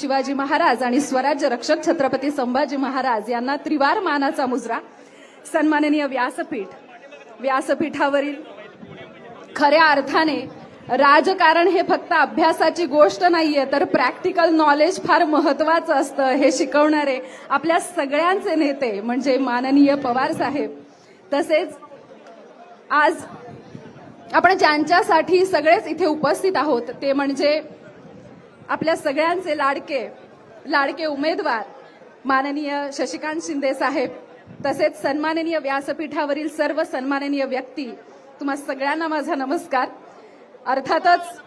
शिवाजी महाराज आणि स्वराज्य रक्षक छत्रपती संभाजी महाराज यांना त्रिवार मानाचा मुजरा. सन्माननीय व्यासपीठ व्यासपीठावरील खऱ्या अर्थाने राजकारण हे फक्त अभ्यासाची गोष्ट नाहीये तर प्रॅक्टिकल नॉलेज फार महत्वाचं असतं हे शिकवणारे आपल्या सगळ्यांचे नेते म्हणजे माननीय पवार साहेब. तसेच आज आपण ज्यांच्यासाठी सगळेच इथे उपस्थित आहोत ते म्हणजे आपल्या सगळ्यांचे लाडके लाडके उमेदवार माननीय शशिकांत शिंदे साहेब तसेच सन्माननीय व्यासपीठावरील सर्व सन्माननीय व्यक्ती तुम्हा सगळ्यांना माझा नमस्कार. अर्थातच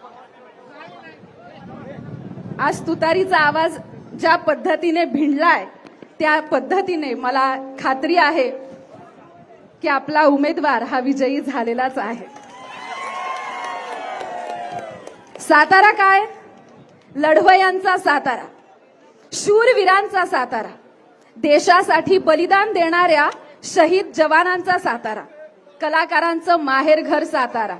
आज तुतारीचा आवाज ज्या पद्धतीने भिंडलाय त्या पद्धतीने मला खात्री आहे की आपला उमेदवार हा विजयी झालेलाच आहे. सातारा काय? लढवयांचा सातारा शूरवीरांचा सातारा देशासाठी बलिदान देणाऱ्या शहीद जवानांचा सातारा कलाकारांचं माहेरघर सातारा.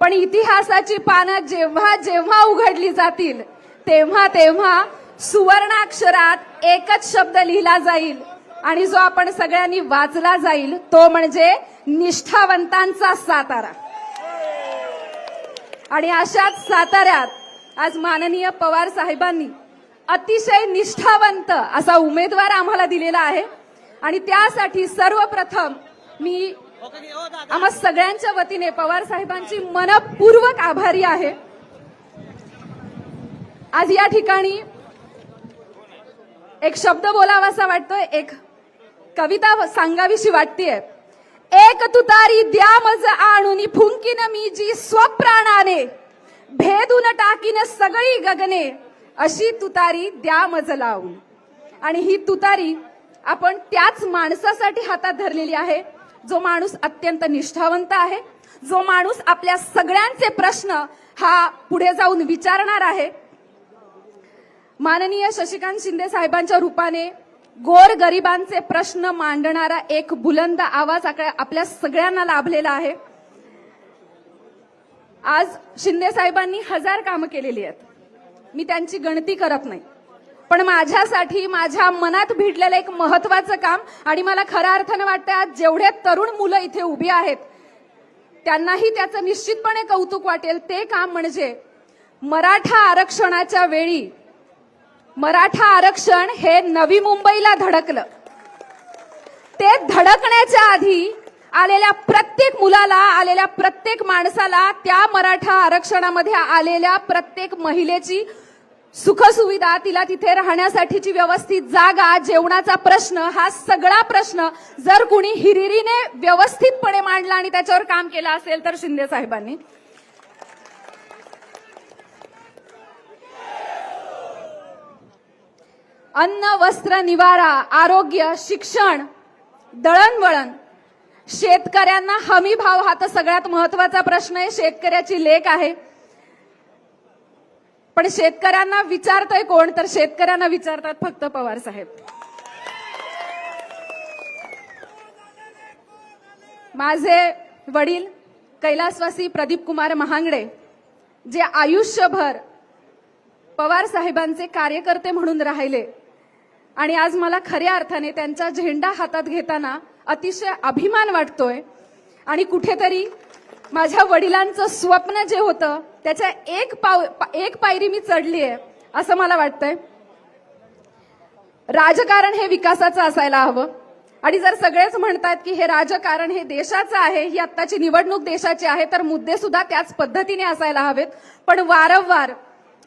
पण इतिहासाची पानं जेव्हा जेव्हा उघडली जातील तेव्हा तेव्हा सुवर्णाक्षरात एकच शब्द लिहिला जाईल आणि जो आपण सगळ्यांनी वाचला जाईल तो म्हणजे निष्ठावंतांचा सातारा. आणि अशाच साताऱ्यात आज माननीय पवार साहेबांनी अतिशय निष्ठावंत असा उमेदवार आम्हाला दिलेला आहे. आणि त्यासाठी सर्वप्रथम मी आम्हा सगळ्यांच्या वतीने पवार साहेबांची मनपूर्वक आभारी आहे. आज या ठिकाणी एक शब्द बोलावासा वाटतोय एक कविता सांगावीशी वाटतेय. एक तुतारी द्या मज आणून फुंकीन मी जी स्वप्राणाने भेदून टाकीन सगळी गगने अशी तुतारी द्या मज लावून. आणि ही तुतारी आपण त्याच माणसासाठी हातात धरलेली आहे जो माणूस अत्यंत निष्ठावंत आहे जो माणूस आपल्या सगळ्यांचे प्रश्न हा पुढे जाऊन विचारणार आहे. माननीय शशिकांत शिंदे साहेबांच्या रूपाने गोर गरिबांचे प्रश्न मांडणारा एक बुलंद आवाज आपल्या सगळ्यांना लाभलेला आहे. आज शिंदे साहेबांनी हजार कामं केलेली आहेत. मी त्यांची गणती करत नाही. पण माझ्यासाठी माझ्या मनात भिडलेलं एक महत्वाचं काम आणि मला खऱ्या अर्थानं वाटतं आज जेवढे तरुण मुलं इथे उभी आहेत त्यांनाही त्याचं निश्चितपणे कौतुक वाटेल. ते काम म्हणजे मराठा आरक्षणाच्या वेळी मराठा आरक्षण हे नवी मुंबईला धडकलं. ते धडकण्याच्या आधी आलेल्या प्रत्येक मुलाला आलेल्या प्रत्येक माणसाला त्या मराठा आरक्षणामध्ये आलेल्या प्रत्येक महिलेची सुखसुविधा तिला तिथे राहण्यासाठीची व्यवस्थित जागा जेवणाचा प्रश्न हा सगळा प्रश्न जर कुणी हिरिरीने व्यवस्थितपणे मांडला आणि त्याच्यावर काम केलं असेल तर शिंदे साहेबांनी. अन्न वस्त्र निवारा आरोग्य शिक्षण दळणवळण शेतकऱ्यांना हमी भाव हा तर सगळ्यात महत्त्वाचा प्रश्न आहे. शेतकऱ्याची लेख आहे. पण शेतकऱ्यांना विचारतोय कोण? तर शेतकऱ्यांना विचारतात फक्त पवार साहेब. माझे वडील कैलासवासी प्रदीप कुमार महांगडे जे आयुष्यभर पवार साहेबांचे कार्यकर्ते म्हणून राहिले आणि आज मला खऱ्या अर्थाने त्यांचा झेंडा हातात घेताना अतिशय अभिमान वाटतोय. आणि कुठेतरी माझ्या वडिलांचं स्वप्न जे होतं त्याच्या एक पाव एक पायरी मी चढली आहे असं मला वाटतंय. राजकारण हे विकासाचं असायला हवं. आणि जर सगळेच म्हणतात की हे राजकारण हे देशाचं आहे ही आत्ताची निवडणूक देशाची आहे तर मुद्दे सुद्धा त्याच पद्धतीने असायला हवेत. पण वारंवार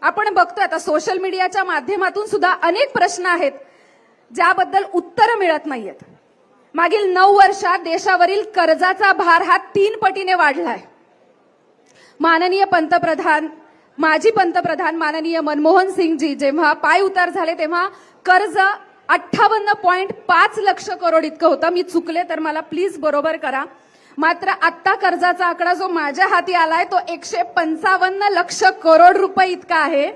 आपण बघतोय आता सोशल मीडियाच्या माध्यमातून सुद्धा अनेक प्रश्न आहेत ज्याबद्दल उत्तरं मिळत नाहीयेत. मागील नऊ वर्षात देशावरील कर्जाचा भार हा तीन पटीने वाढलाय. माननीय पंतप्रधान माजी पंतप्रधान माननीय मनमोहन सिंगजी जेव्हा पाय उतार झाले तेव्हा कर्ज अठ्ठावन्न पॉईंट पाच लक्ष करोड इतकं होतं. मी चुकले तर मला प्लीज बरोबर करा. मात्र आत्ता कर्जाचा आकडा जो माझ्या हाती आलाय तो एकशे पंचावन्न लक्ष करोड रुपये इतका आहे.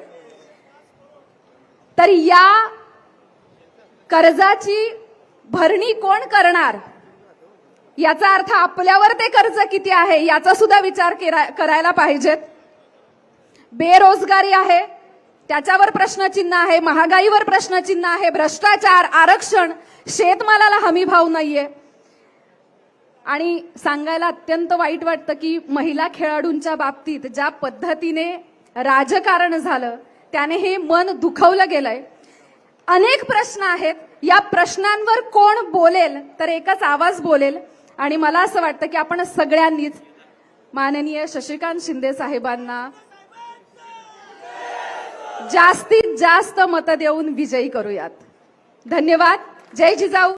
तर या कर्जाची भरणी कोण करणार? याचा अर्थ आपल्यावर ते कर्ज किती आहे याचा सुद्धा विचार करायला पाहिजेत. बेरोजगारी आहे त्याच्यावर प्रश्नचिन्ह आहे महागाईवर प्रश्नचिन्ह आहे भ्रष्टाचार आरक्षण शेतमालाला हमी भाव नाहीये. आणि सांगायला अत्यंत वाईट वाटतं की महिला खेळाडूंच्या बाबतीत ज्या पद्धतीने राजकारण झालं त्याने हे मन दुखवलं गेलंय. अनेक प्रश्न आहेत या प्रश्नांवर कोण बोलेल तर एकच आवाज बोलेल. आणि मला असं वाटतं की आपण सगळ्यांनीच माननीय शशिकांत शिंदे साहेबांना जास्तीत जास्त मतं देऊन विजयी करूयात. धन्यवाद. जय जिजाऊ.